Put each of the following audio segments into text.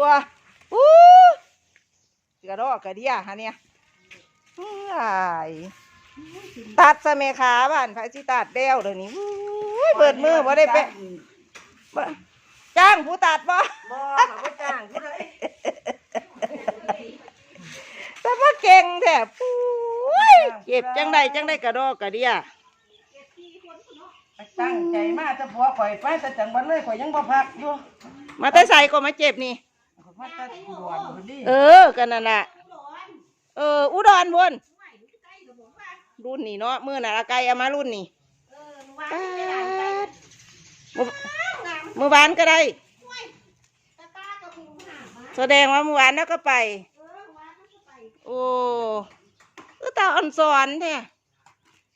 ตัวอู้กระดอกกระเดียฮะเนี่ยอ้ายตัดสะเมขาบ้านไฟสิตัดเดวเดี๋ยวนี้อู้ยเปิดมือบ่ได้ไปบ่จ้างผู้ตัดบ่บ่เขาบ่จ้างผู้ใดแต่ว่าเก่งแท้ปุ้ยเก็บจังได้จังได้กระดอกกระเดียตั้งใจมาแต่ผัวข่อยไปแต่จังบัดเลยข่อยยังบ่พักอยู่ มาแต่ใส่ก็มาเจ็บนี่ ข่อยมาแต่อุดรพุ่นดิเออกันนั่นน่ะเออ อุดรบนรุ่นนี้เนาะมือน่ะอาไกเอามารุ่นนี้ป๊าดมื้อมือวานก็ได้ แสดงว่าเมื่อวานแล้วก็ไป โอ้ก็ตาอ่อนสอนแท้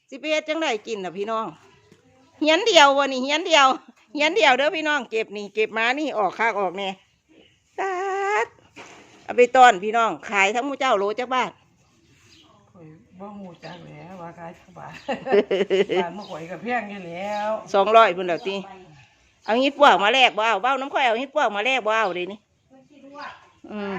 สิไปเฮ็ดจังไดกินน่ะพี่น้องเหียนเดียววะนี่เหียนเดียวเหียนเดียวเด้อพี่น้องเก็บนี่เก็บมานี่ออกคากออกแน่ตัด เอาไปต้อนพี่น้อง ขายทั้งหมูเจ้าโลจักบาทข่อยบ่ฮู้จักแหล้วว่าขายจักบาท บ้านมาข่อยก็แพงอยู่แล้วสองร้อยพุ่นแล้วตีเอาฮิตพวกมาแลกบ่เอาเบ้าน้ำข่อยเอาฮิตพวกมาแลกบ่เอาเลยนี่อืม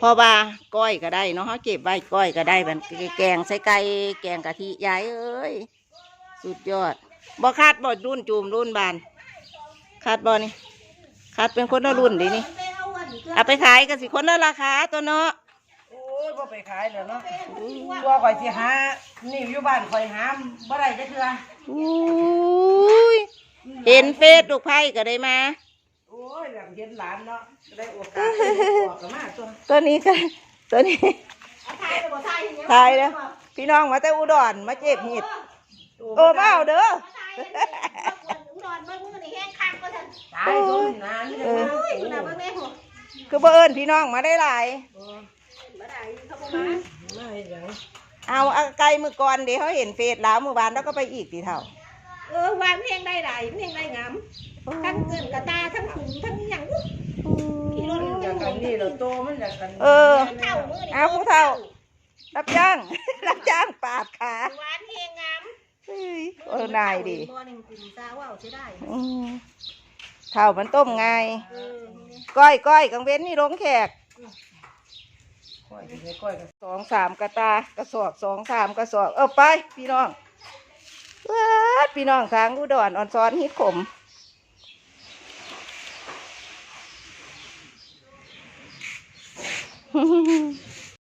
พอบาก้อยก็ได้เนาะเขาเก็บไว้ก้อยก็ได้มันแกงใส่ไก่แกงกะทิยายเอ้ยสุดยอดบ่คาดบ่รุ่นจูมรุ่นบานคาดบ่นี่คาดเป็นคนละรุ่นดินี่ เอาไปขายกันสิคนละราคาตัวเนาะโอ้ยบ่ไปขายแล้วเนาะตัวข่อยสิหานี่อยู่บ้านข่อยหาบ่ได้จักเทื่ออุ้ยเห็นเฟซลูกไผ่ก็ได้มา โอ้ยแล้วเห็นหลานเนาะได้โอกาสได้ออกก็มาตัวตัวนี้ก็ตัวนี้ทายแล้วพี่น้องมาแต่อุดรมาเจ็บหิดโอ้เมาเอาเด้อตายซุนนานนี่เอนะอ คือบ่เอิญพี่น้องมาได้หลาย ไม่หยังเอาเอาไกลมือก่อนเดี๋ยวเขาเห็นเฟซแล้วมือวานแล้วก็ไปอีกทีเท่า เออวานเพลงได้หลายเพลงได้งามทั้งเกินกระตาทั้งขุนทั้งหยังขี่รถมันอยากกันนี่เราโตมันอยากกันเออ เท่ามือนี่เอาผู้เฒ่า รับจ้าง รับจ้างปาดขาวานเพลงงามเฮ้ยเออนายดิมอหนึ่งกลุ่มซาว่าวใช้ได้อืมเท่ามันต้มไงาย เออ ก้อยก้อยกังเว้นนี่ลงแขกก้อยสิให้ก้อยกันสองสามกระตากระสอบสองสามกระสอบเออไป พี่น้องว้าดพี่น้องทางอุดรอ่อนซ้อนฮิตขม